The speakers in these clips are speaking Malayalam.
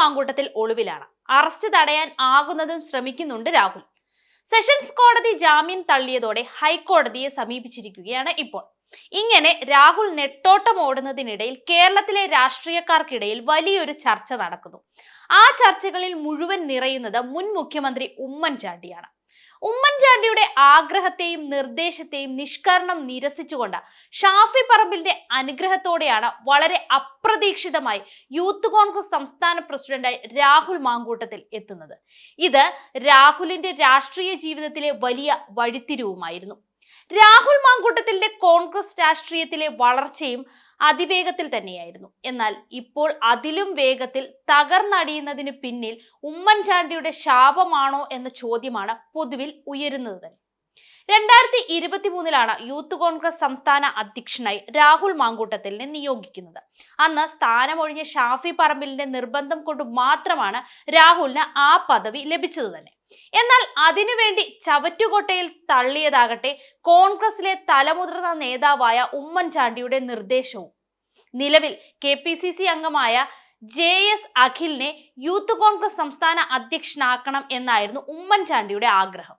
മാങ്കൂട്ടത്തിൽ ഒളിവിലാണ്. അറസ്റ്റ് തടയാൻ ആകുന്നതും ശ്രമിക്കുന്നുണ്ട് രാഹുൽ. സെഷൻസ് കോടതി ജാമ്യം തള്ളിയതോടെ ഹൈക്കോടതിയെ സമീപിച്ചിരിക്കുകയാണ് ഇപ്പോൾ. ഇങ്ങനെ രാഹുൽ നെട്ടോട്ടം ഓടുന്നതിനിടയിൽ കേരളത്തിലെ രാഷ്ട്രീയക്കാർക്കിടയിൽ വലിയൊരു ചർച്ച നടക്കുന്നു. ആ ചർച്ചകളിൽ മുഴുവൻ നിറയുന്നത് മുൻ മുഖ്യമന്ത്രി ഉമ്മൻചാണ്ടിയാണ്. ഉമ്മൻചാണ്ടിയുടെ ആഗ്രഹത്തെയും നിർദ്ദേശത്തെയും നിഷ്കരണം നിരസിച്ചുകൊണ്ട് ഷാഫി പറമ്പിലിന്റെ അനുഗ്രഹത്തോടെയാണ് വളരെ അപ്രതീക്ഷിതമായി യൂത്ത് കോൺഗ്രസ് സംസ്ഥാന പ്രസിഡന്റായി രാഹുൽ മാങ്കൂട്ടത്തിൽ എത്തുന്നത്. ഇത് രാഹുലിന്റെ രാഷ്ട്രീയ ജീവിതത്തിലെ വലിയ വഴിത്തിരിവുമായിരുന്നു. രാഹുൽ മാങ്കൂട്ടത്തിന്റെ കോൺഗ്രസ് രാഷ്ട്രീയത്തിലെ വളർച്ചയും അതിവേഗത്തിൽ തന്നെയായിരുന്നു. എന്നാൽ ഇപ്പോൾ അതിലും വേഗത്തിൽ തകർന്നടിയുന്നതിന് പിന്നിൽ ഉമ്മൻചാണ്ടിയുടെ ശാപമാണോ എന്ന ചോദ്യമാണ് പൊതുവിൽ ഉയരുന്നത് തന്നെ. രണ്ടായിരത്തി ഇരുപത്തി മൂന്നിലാണ് യൂത്ത് കോൺഗ്രസ് സംസ്ഥാന അധ്യക്ഷനായി രാഹുൽ മാങ്കൂട്ടത്തിലിനെ നിയോഗിക്കുന്നത്. അന്ന് സ്ഥാനമൊഴിഞ്ഞ ഷാഫി പറമ്പിലിന്റെ നിർബന്ധം കൊണ്ട് മാത്രമാണ് രാഹുലിന് ആ പദവി ലഭിച്ചത് തന്നെ. എന്നാൽ അതിനുവേണ്ടി ചവറ്റുകൊട്ടയിൽ തള്ളിയതാകട്ടെ കോൺഗ്രസിലെ തലമുതിർന്ന നേതാവായ ഉമ്മൻചാണ്ടിയുടെ നിർദ്ദേശവും. നിലവിൽ കെ പി സി സി അംഗമായ ജെ എസ് അഖിലിനെ യൂത്ത് കോൺഗ്രസ് സംസ്ഥാന അധ്യക്ഷനാക്കണം എന്നായിരുന്നു ഉമ്മൻചാണ്ടിയുടെ ആഗ്രഹം.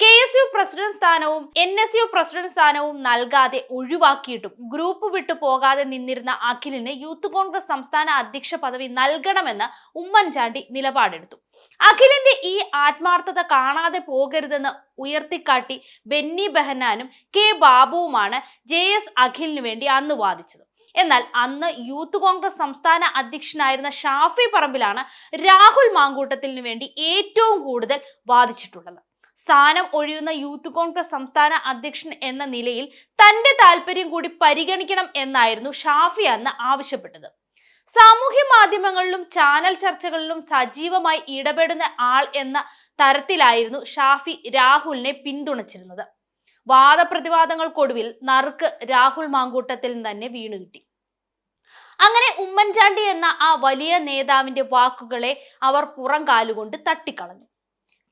കെ എസ് യു പ്രസിഡന്റ് സ്ഥാനവും എൻ എസ് യു പ്രസിഡന്റ് സ്ഥാനവും നൽകാതെ ഒഴിവാക്കിയിട്ടും ഗ്രൂപ്പ് വിട്ടു പോകാതെ നിന്നിരുന്ന അഖിലിന് യൂത്ത് കോൺഗ്രസ് സംസ്ഥാന അധ്യക്ഷ പദവി നൽകണമെന്ന് ഉമ്മൻചാണ്ടി നിലപാടെടുത്തു. അഖിലിന്റെ ഈ ആത്മാർത്ഥത കാണാതെ പോകരുതെന്ന് ഉയർത്തിക്കാട്ടി ബെന്നി ബെഹനാനും കെ ബാബുവുമാണ് ജെ എസ് അഖിലിനു വേണ്ടി അന്ന് വാദിച്ചത്. എന്നാൽ അന്ന് യൂത്ത് കോൺഗ്രസ് സംസ്ഥാന അധ്യക്ഷനായിരുന്ന ഷാഫി പറമ്പിലാണ് രാഹുൽ മാങ്കൂട്ടത്തിനു വേണ്ടി ഏറ്റവും കൂടുതൽ വാദിച്ചിട്ടുള്ളത്. സ്ഥാനം ഒഴിയുന്ന യൂത്ത് കോൺഗ്രസ് സംസ്ഥാന അധ്യക്ഷൻ എന്ന നിലയിൽ തന്റെ താല്പര്യം കൂടി പരിഗണിക്കണം എന്നായിരുന്നു ഷാഫി അന്ന് ആവശ്യപ്പെട്ടത്. സാമൂഹ്യ മാധ്യമങ്ങളിലും ചാനൽ ചർച്ചകളിലും സജീവമായി ഇടപെടുന്ന ആൾ എന്ന തരത്തിലായിരുന്നു ഷാഫി രാഹുലിനെ പിന്തുണച്ചിരുന്നത്. വാദപ്രതിവാദങ്ങൾക്കൊടുവിൽ നറുക്ക് രാഹുൽ മാങ്കൂട്ടത്തിൽ തന്നെ വീണുകിട്ടി. അങ്ങനെ ഉമ്മൻചാണ്ടി എന്ന ആ വലിയ നേതാവിന്റെ വാക്കുകളെ അവർ പുറം കാലുകൊണ്ട് തട്ടിക്കളഞ്ഞു.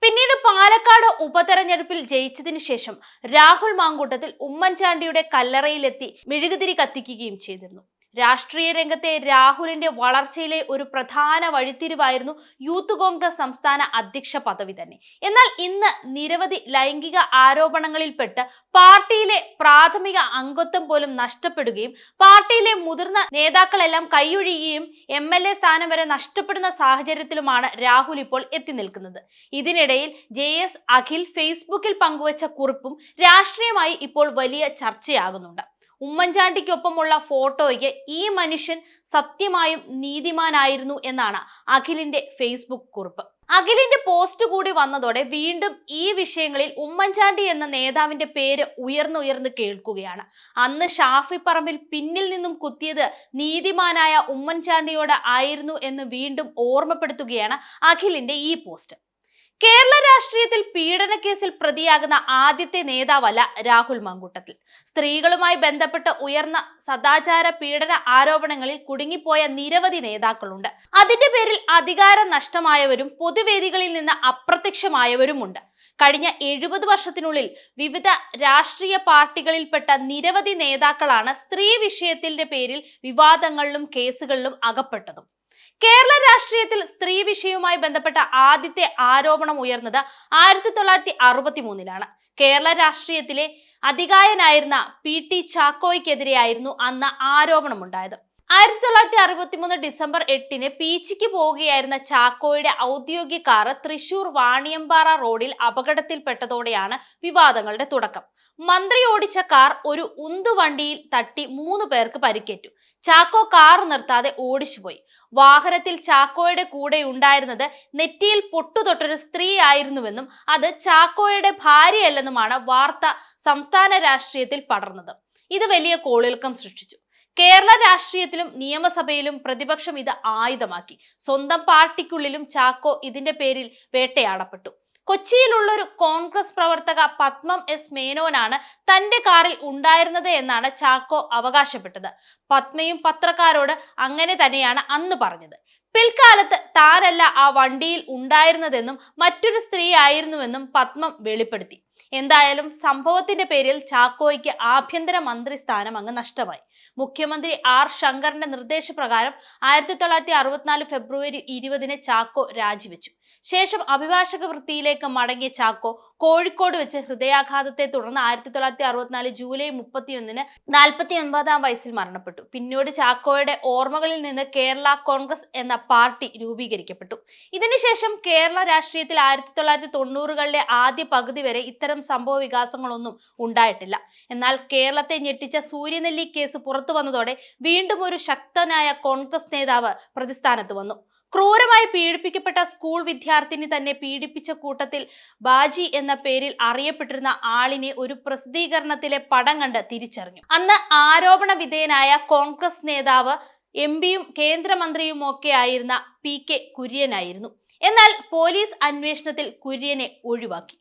പിന്നീട് പാലക്കാട് ഉപതെരഞ്ഞെടുപ്പിൽ ജയിച്ചതിനു ശേഷം രാഹുൽ മാങ്കൂട്ടത്തിൽ ഉമ്മൻചാണ്ടിയുടെ കല്ലറയിലെത്തി മെഴുകുതിരി കത്തിക്കുകയും ചെയ്തിരുന്നു. രാഷ്ട്രീയ രംഗത്തെ രാഹുലിന്റെ വളർച്ചയിലെ ഒരു പ്രധാന വഴിത്തിരിവായിരുന്നു യൂത്ത് കോൺഗ്രസ് സംസ്ഥാന അധ്യക്ഷ പദവി തന്നെ. എന്നാൽ ഇന്ന് നിരവധി ലൈംഗിക ആരോപണങ്ങളിൽപ്പെട്ട് പാർട്ടിയിലെ പ്രാഥമിക അംഗത്വം പോലും നഷ്ടപ്പെടുകയും പാർട്ടിയിലെ മുതിർന്ന നേതാക്കളെല്ലാം കൈയൊഴിയുകയും എം എൽ എ സ്ഥാനം വരെ നഷ്ടപ്പെടുന്ന സാഹചര്യത്തിലുമാണ് രാഹുൽ ഇപ്പോൾ എത്തി നിൽക്കുന്നത്. ഇതിനിടയിൽ ജെ എസ് അഖിൽ ഫേസ്ബുക്കിൽ പങ്കുവച്ച കുറിപ്പും രാഷ്ട്രീയമായി ഇപ്പോൾ വലിയ ചർച്ചയാകുന്നുണ്ട്. ഉമ്മൻചാണ്ടിക്കൊപ്പമുള്ള ഫോട്ടോയ്ക്ക് ഈ മനുഷ്യൻ സത്യമായും നീതിമാനായിരുന്നു എന്നാണ് അഖിലിന്റെ ഫേസ്ബുക്ക് കുറിപ്പ്. അഖിലിന്റെ പോസ്റ്റ് കൂടി വന്നതോടെ വീണ്ടും ഈ വിഷയങ്ങളിൽ ഉമ്മൻചാണ്ടി എന്ന നേതാവിന്റെ പേര് ഉയർന്നുയർന്ന് കേൾക്കുകയാണ്. അന്ന് ഷാഫി പറമ്പിൽ പിന്നിൽ നിന്നും കുത്തിയത് നീതിമാനായ ഉമ്മൻചാണ്ടിയോട് ആയിരുന്നു എന്ന് വീണ്ടും ഓർമ്മപ്പെടുത്തുകയാണ് അഖിലിന്റെ ഈ പോസ്റ്റ് കേരള രാഷ്ട്രീയത്തിൽ പീഡനക്കേസിൽ പ്രതിയാകുന്ന ആദ്യത്തെ നേതാവല്ല രാഹുൽ മങ്കൂട്ടത്തിൽ. സ്ത്രീകളുമായി ബന്ധപ്പെട്ട് ഉയർന്ന സദാചാര പീഡന ആരോപണങ്ങളിൽ കുടുങ്ങിപ്പോയ നിരവധി നേതാക്കളുണ്ട്. അതിന്റെ പേരിൽ അധികാരം നഷ്ടമായവരും പൊതുവേദികളിൽ നിന്ന് അപ്രത്യക്ഷമായവരുമുണ്ട്. കഴിഞ്ഞ എഴുപത് വർഷത്തിനുള്ളിൽ വിവിധ രാഷ്ട്രീയ പാർട്ടികളിൽപ്പെട്ട നിരവധി നേതാക്കളാണ് സ്ത്രീ വിഷയത്തിന്റെ പേരിൽ വിവാദങ്ങളിലും കേസുകളിലും അകപ്പെട്ടതും. കേരള രാഷ്ട്രീയത്തിൽ സ്ത്രീ വിഷയവുമായി ബന്ധപ്പെട്ട ആദ്യത്തെ ആരോപണം ഉയർന്നത് ആയിരത്തി തൊള്ളായിരത്തി അറുപത്തി മൂന്നിലാണ് കേരള രാഷ്ട്രീയത്തിലെ അധികായനായിരുന്ന പി ടി ചാക്കോയ്ക്കെതിരെയായിരുന്നു അന്ന് ആരോപണമുണ്ടായത്. ആയിരത്തി തൊള്ളായിരത്തി അറുപത്തി മൂന്ന് ഡിസംബർ എട്ടിന് പീച്ചിക്ക് പോവുകയായിരുന്ന ചാക്കോയുടെ ഔദ്യോഗിക കാറ് തൃശൂർ വാണിയമ്പാറ റോഡിൽ അപകടത്തിൽപ്പെട്ടതോടെയാണ് വിവാദങ്ങളുടെ തുടക്കം. മന്ത്രി ഓടിച്ച കാർ ഒരു ഉന്തുവണ്ടിയിൽ തട്ടി മൂന്ന് പേർക്ക് പരിക്കേറ്റു. ചാക്കോ കാർ നിർത്താതെ ഓടിച്ചുപോയി. വാഹനത്തിൽ ചാക്കോയുടെ കൂടെ ഉണ്ടായിരുന്നത് നെറ്റിയിൽ പൊട്ടുതൊട്ടൊരു സ്ത്രീ ആയിരുന്നുവെന്നും അത് ചാക്കോയുടെ ഭാര്യയല്ലെന്നുമാണ് വാർത്ത സംസ്ഥാന രാഷ്ട്രീയത്തിൽ പടർന്നത്. ഇത് വലിയ കോളിളക്കം സൃഷ്ടിച്ചു. കേരള രാഷ്ട്രീയത്തിലും നിയമസഭയിലും പ്രതിപക്ഷം ഇത് ആയുധമാക്കി. സ്വന്തം പാർട്ടിക്കുള്ളിലും ചാക്കോ ഇതിന്റെ പേരിൽ വേട്ടയാടപ്പെട്ടു. കൊച്ചിയിലുള്ള ഒരു കോൺഗ്രസ് പ്രവർത്തക പത്മം എസ് മേനോനാണ് തന്റെ കാറിൽ ഉണ്ടായിരുന്നത് എന്നാണ് ചാക്കോ അവകാശപ്പെട്ടത്. പത്മയും പത്രക്കാരോട് അങ്ങനെ തന്നെയാണ് അന്ന് പറഞ്ഞത്. പിൽക്കാലത്ത് താനല്ല ആ വണ്ടിയിൽ ഉണ്ടായിരുന്നതെന്നും മറ്റൊരു സ്ത്രീ ആയിരുന്നുവെന്നും പത്മം വെളിപ്പെടുത്തി. എന്തായാലും സംഭവത്തിന്റെ പേരിൽ ചാക്കോയ്ക്ക് ആഭ്യന്തര മന്ത്രി സ്ഥാനം അങ്ങ് നഷ്ടമായി. മുഖ്യമന്ത്രി ആർ ശങ്കറിന്റെ നിർദ്ദേശപ്രകാരം ആയിരത്തി തൊള്ളായിരത്തി അറുപത്തിനാല് ഫെബ്രുവരി ഇരുപതിന് ചാക്കോ രാജിവെച്ചു. ശേഷം അഭിഭാഷക വൃത്തിയിലേക്ക് മടങ്ങിയ ചാക്കോ കോഴിക്കോട് വെച്ച് ഹൃദയാഘാതത്തെ തുടർന്ന് ആയിരത്തി തൊള്ളായിരത്തി അറുപത്തിനാല് ജൂലൈ മുപ്പത്തിയൊന്നിന് നാൽപ്പത്തി ഒൻപതാം വയസ്സിൽ മരണപ്പെട്ടു. പിന്നീട് ചാക്കോയുടെ ഓർമ്മകളിൽ നിന്ന് കേരള കോൺഗ്രസ് എന്ന പാർട്ടി രൂപീകരിക്കപ്പെട്ടു. ഇതിനുശേഷം കേരള രാഷ്ട്രീയത്തിൽ ആയിരത്തി തൊള്ളായിരത്തി തൊണ്ണൂറുകളിലെ ആദ്യ പകുതി വരെ ഇത്തരം സംഭവ വികാസങ്ങളൊന്നും ഉണ്ടായിട്ടില്ല. എന്നാൽ കേരളത്തെ ഞെട്ടിച്ച സൂര്യനെല്ലി കേസ് പുറത്തു വന്നതോടെ വീണ്ടും ഒരു ശക്തനായ കോൺഗ്രസ് നേതാവ് പ്രതിസ്ഥാനത്ത് വന്നു. ക്രൂരമായി പീഡിപ്പിക്കപ്പെട്ട സ്കൂൾ വിദ്യാർത്ഥിനി തന്നെ പീഡിപ്പിച്ച കൂട്ടത്തിൽ ബാജി എന്ന പേരിൽ അറിയപ്പെട്ടിരുന്ന ആളിനെ ഒരു പ്രസിദ്ധീകരണത്തിലെ പടം കണ്ട് തിരിച്ചറിഞ്ഞു. അന്ന് ആരോപണ വിധേയനായ കോൺഗ്രസ് നേതാവ് എം പിയും കേന്ദ്രമന്ത്രിയും ഒക്കെ ആയിരുന്ന പി കെ കുര്യനായിരുന്നു. എന്നാൽ പോലീസ് അന്വേഷണത്തിൽ കുര്യനെ ഒഴിവാക്കി.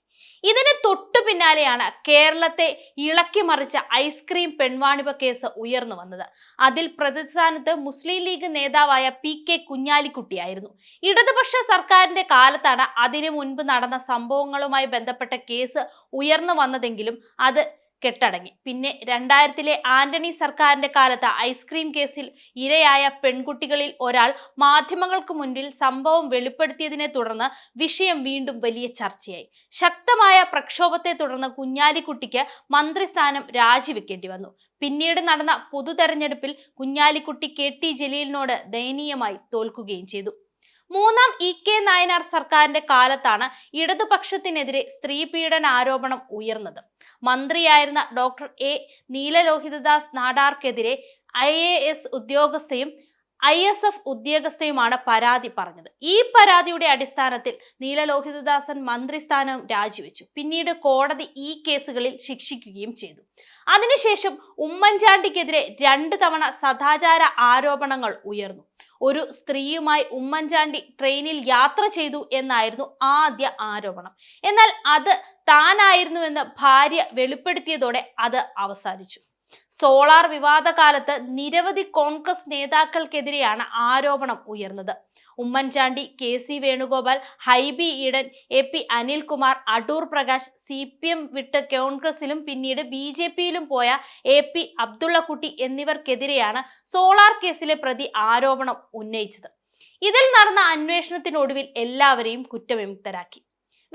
ഇതിന് തൊട്ടു പിന്നാലെയാണ് കേരളത്തെ ഇളക്കി മറിച്ച ഐസ്ക്രീം പെൺവാണിപ കേസ് ഉയർന്നു വന്നത്. അതിൽ പ്രതിസ്ഥാനത്ത് മുസ്ലിം ലീഗ് നേതാവായ പി കെ കുഞ്ഞാലിക്കുട്ടിയായിരുന്നു. ഇടതുപക്ഷ സർക്കാരിന്റെ കാലത്താണ് അതിനു മുൻപ് നടന്ന സംഭവങ്ങളുമായി ബന്ധപ്പെട്ട കേസ് ഉയർന്നു വന്നതെങ്കിലും അത് കെട്ടടങ്ങി. പിന്നെ രണ്ടായിരത്തിലെ ആന്റണി സർക്കാരിന്റെ കാലത്ത് ഐസ്ക്രീം കേസിൽ ഇരയായ പെൺകുട്ടികളിൽ ഒരാൾ മാധ്യമങ്ങൾക്ക് മുന്നിൽ സംഭവം വെളിപ്പെടുത്തിയതിനെ തുടർന്ന് വിഷയം വീണ്ടും വലിയ ചർച്ചയായി. ശക്തമായ പ്രക്ഷോഭത്തെ തുടർന്ന് കുഞ്ഞാലിക്കുട്ടിക്ക് മന്ത്രിസ്ഥാനം രാജിവെക്കേണ്ടി വന്നു. പിന്നീട് നടന്ന പൊതു തെരഞ്ഞെടുപ്പിൽ കുഞ്ഞാലിക്കുട്ടി കെ ടി ജലീലിനോട് ദയനീയമായി തോൽക്കുകയും ചെയ്തു. മൂന്നാം ഇ കെ നായനാർ സർക്കാരിന്റെ കാലത്താണ് ഇടതുപക്ഷത്തിനെതിരെ സ്ത്രീ പീഡന ആരോപണം ഉയർന്നത്. മന്ത്രിയായിരുന്ന ഡോക്ടർ എ. നീലലോഹിതദാസ് നാടാർക്കെതിരെ ഐ. എ. എസ്. ഉദ്യോഗസ്ഥയും ഐ എസ് എഫ് ഉദ്യോഗസ്ഥയുമാണ് പരാതി പറഞ്ഞത്. ഈ പരാതിയുടെ അടിസ്ഥാനത്തിൽ നീലലോഹിതദാസൻ മന്ത്രിസ്ഥാനം രാജിവെച്ചു. പിന്നീട് കോടതി ഈ കേസുകളിൽ ശിക്ഷിക്കുകയും ചെയ്തു. അതിനുശേഷം ഉമ്മൻചാണ്ടിക്കെതിരെ രണ്ട് തവണ സദാചാര ആരോപണങ്ങൾ ഉയർന്നു. ഒരു സ്ത്രീയുമായി ഉമ്മൻചാണ്ടി ട്രെയിനിൽ യാത്ര ചെയ്തു എന്നായിരുന്നു ആദ്യ ആരോപണം. എന്നാൽ അത് താനായിരുന്നുവെന്ന് ഭാര്യ വെളിപ്പെടുത്തിയതോടെ അത് അവസാനിച്ചു. സോളാർ വിവാദ കാലത്ത് നിരവധി കോൺഗ്രസ് നേതാക്കൾക്കെതിരെയാണ് ആരോപണം ഉയർന്നത്. Oommen Chandy K C Venugopal Hibi Eden A P Anilkumar Adoor Prakash C P M വിട്ട് കോൺഗ്രസിലും പിന്നീട് ബി ജെ പിയിലും പോയ എ പി അബ്ദുള്ളക്കുട്ടി എന്നിവർക്കെതിരെയാണ് സോളാർ കേസിലെ പ്രതി ആരോപണം ഉന്നയിച്ചത്. ഇതിൽ നടന്ന അന്വേഷണത്തിനൊടുവിൽ എല്ലാവരെയും കുറ്റവിമുക്തരാക്കി.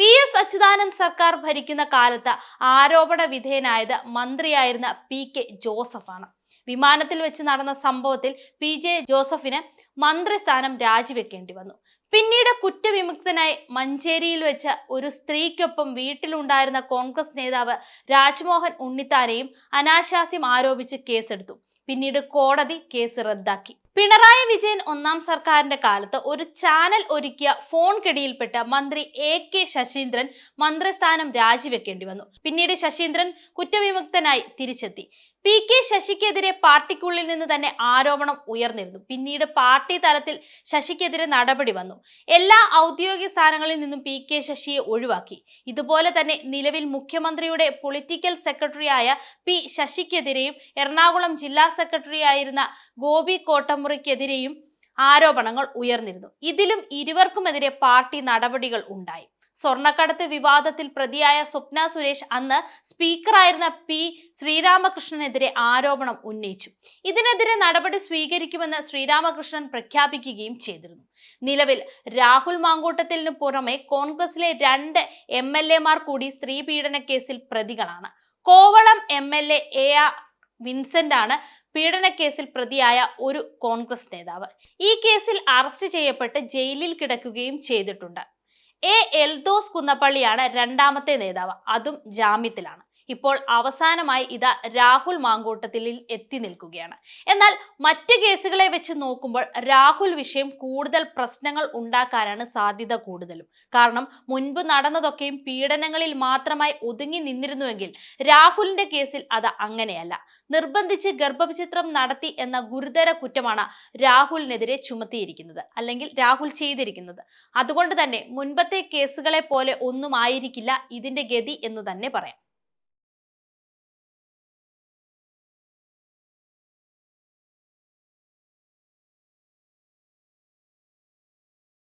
വി എസ് അച്യുതാനന്ദ് സർക്കാർ ഭരിക്കുന്ന കാലത്ത് ആരോപണ വിധേയനായത് മന്ത്രിയായിരുന്ന പി കെ ജോസഫാണ്. വിമാനത്തിൽ വെച്ച് നടന്ന സംഭവത്തിൽ പി ജെ ജോസഫിന് മന്ത്രിസ്ഥാനം രാജിവെക്കേണ്ടി വന്നു. പിന്നീട് കുറ്റവിമുക്തനായി മഞ്ചേരിയിൽ വെച്ച് ഒരു സ്ത്രീക്കൊപ്പം വീട്ടിലുണ്ടായിരുന്ന കോൺഗ്രസ് നേതാവ് രാജ്മോഹൻ ഉണ്ണിത്താനെയും അനാശാസ്യം ആരോപിച്ച് കേസെടുത്തു. പിന്നീട് കോടതി കേസ് റദ്ദാക്കി. പിണറായി വിജയൻ ഒന്നാം സർക്കാരിന്റെ കാലത്ത് ഒരു ചാനൽ ഒരുക്കിയ ഫോൺ കെടിയിൽപ്പെട്ട മന്ത്രി എ കെ ശശീന്ദ്രൻ മന്ത്രിസ്ഥാനം രാജിവെക്കേണ്ടി വന്നു. പിന്നീട് ശശീന്ദ്രൻ കുറ്റവിമുക്തനായി തിരിച്ചെത്തി. പി കെ ശശിക്കെതിരെ പാർട്ടിക്കുള്ളിൽ നിന്ന് തന്നെ ആരോപണം ഉയർന്നിരുന്നു. പിന്നീട് പാർട്ടി തലത്തിൽ ശശിക്കെതിരെ നടപടി വന്നു. എല്ലാ ഔദ്യോഗിക സ്ഥാനങ്ങളിൽ നിന്നും പി കെ ശശിയെ ഒഴിവാക്കി. ഇതുപോലെ തന്നെ നിലവിൽ മുഖ്യമന്ത്രിയുടെ പൊളിറ്റിക്കൽ സെക്രട്ടറിയായ പി ശശിക്കെതിരെയും എറണാകുളം ജില്ലാ സെക്രട്ടറിയായിരുന്ന ഗോപി ഗോപി കോട്ടമുറിക്കെതിരെയും ആരോപണങ്ങൾ ഉയർന്നിരുന്നു. ഇതിലും ഇരുവർക്കുമെതിരെ പാർട്ടി നടപടികൾ ഉണ്ടായി. സ്വർണക്കടത്ത് വിവാദത്തിൽ പ്രതിയായ സ്വപ്ന സുരേഷ് അന്ന് സ്പീക്കറായിരുന്ന പി ശ്രീരാമകൃഷ്ണനെതിരെ ആരോപണം ഉന്നയിച്ചു. ഇതിനെതിരെ നടപടി സ്വീകരിക്കുമെന്ന് ശ്രീരാമകൃഷ്ണൻ പ്രഖ്യാപിക്കുകയും ചെയ്തിരുന്നു. നിലവിൽ രാഹുൽ മാങ്കൂട്ടത്തിലിന് പുറമെ കോൺഗ്രസിലെ രണ്ട് എം എൽ കൂടി സ്ത്രീ പീഡന കേസിൽ പ്രതികളാണ്. Kovalam M L A R Vincent ആണ് പീഡനക്കേസിൽ പ്രതിയായ ഒരു കോൺഗ്രസ് നേതാവ്. ഈ കേസിൽ അറസ്റ്റ് ചെയ്യപ്പെട്ട് ജയിലിൽ കിടക്കുകയും ചെയ്തിട്ടുണ്ട്. എ എൽദോസ് കുന്നപ്പള്ളിയാണ് രണ്ടാമത്തെ നേതാവ്. അതും ജാമ്യത്തിലാണ്. ഇപ്പോൾ അവസാനമായി ഇതാ രാഹുൽ മാങ്കൂട്ടത്തിലിൽ എത്തി നിൽക്കുകയാണ്. എന്നാൽ മറ്റ് കേസുകളെ വെച്ച് നോക്കുമ്പോൾ രാഹുൽ വിഷയം കൂടുതൽ പ്രശ്നങ്ങൾ ഉണ്ടാക്കാനാണ് സാധ്യത കൂടുതലും. കാരണം മുൻപ് നടന്നതൊക്കെയും പീഡനങ്ങളിൽ മാത്രമായി ഒതുങ്ങി നിന്നിരുന്നുവെങ്കിൽ രാഹുലിന്റെ കേസിൽ അത് അങ്ങനെയല്ല. നിർബന്ധിച്ച് ഗർഭചിത്രം നടത്തി എന്ന ഗുരുതര കുറ്റമാണ് രാഹുലിനെതിരെ ചുമത്തിയിരിക്കുന്നത് അല്ലെങ്കിൽ രാഹുൽ ചെയ്തിരിക്കുന്നത്. അതുകൊണ്ട് തന്നെ മുൻപത്തെ കേസുകളെ പോലെ ഒന്നും ആയിരിക്കില്ല ഇതിന്റെ ഗതി എന്ന് തന്നെ പറയാം.